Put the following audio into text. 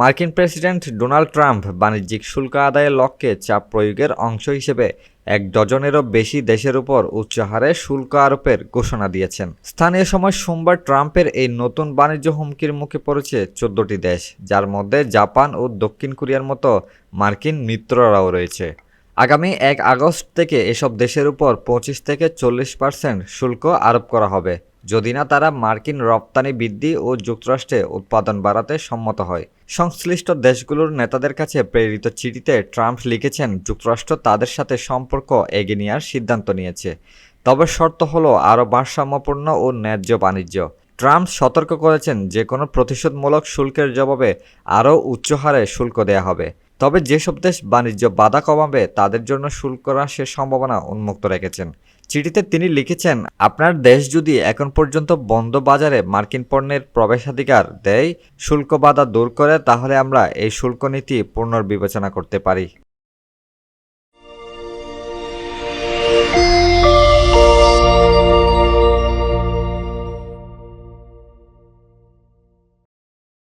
মার্কিন president Donald Trump বাণিজ্যিক শুল্ক আদায়ের লক্ষ্যে চাপ প্রয়োগের অংশ হিসেবে এক ডজনেরও বেশি দেশের উপর উচ্চ হারে শুল্ক আরোপের ঘোষণা দিয়েছেন। স্থানীয় সময় সোমবার ট্রাম্পের এই নতুন বাণিজ্য হুমকির মুখে পড়েছে চোদ্দটি দেশ, যার মধ্যে জাপান ও দক্ষিণ কোরিয়ার মতো মার্কিন মিত্ররাও রয়েছে। আগামী এক আগস্ট থেকে এসব দেশের উপর পঁচিশ থেকে চল্লিশ পার্সেন্ট শুল্ক আরোপ করা হবে, যদি না তারা মার্কিন রপ্তানি বৃদ্ধি ও যুক্তরাষ্ট্রে উৎপাদন বাড়াতে সম্মত হয়। সংশ্লিষ্ট দেশগুলোর নেতাদের কাছে প্রেরিত চিঠিতে ট্রাম্প লিখেছেন, যুক্তরাষ্ট্র তাদের সাথে সম্পর্ক এগিয়ে নেওয়ার সিদ্ধান্ত নিয়েছে। তবে শর্ত হলো আরও ভারসাম্যপূর্ণ ও ন্যায্য বাণিজ্য। ট্রাম্প সতর্ক করেছেন, যে কোনো প্রতিশোধমূলক শুল্কের জবাবে আরও উচ্চ হারে শুল্ক দেয়া হবে। তবে যেসব দেশ বাণিজ্য বাধা কমাবে, তাদের জন্য শুল্ক হ্রাসের সম্ভাবনা উন্মুক্ত রেখেছেন। চিঠিতে তিনি লিখেছেন, আপনার দেশ যদি এখন পর্যন্ত বন্ধ বাজারে মার্কিন পণ্যের প্রবেশাধিকার দেয়, শুল্ক বাধা দূর করে তাহলে আমরা এই শুল্ক নীতি পুনর্বিবেচনা করতে পারি।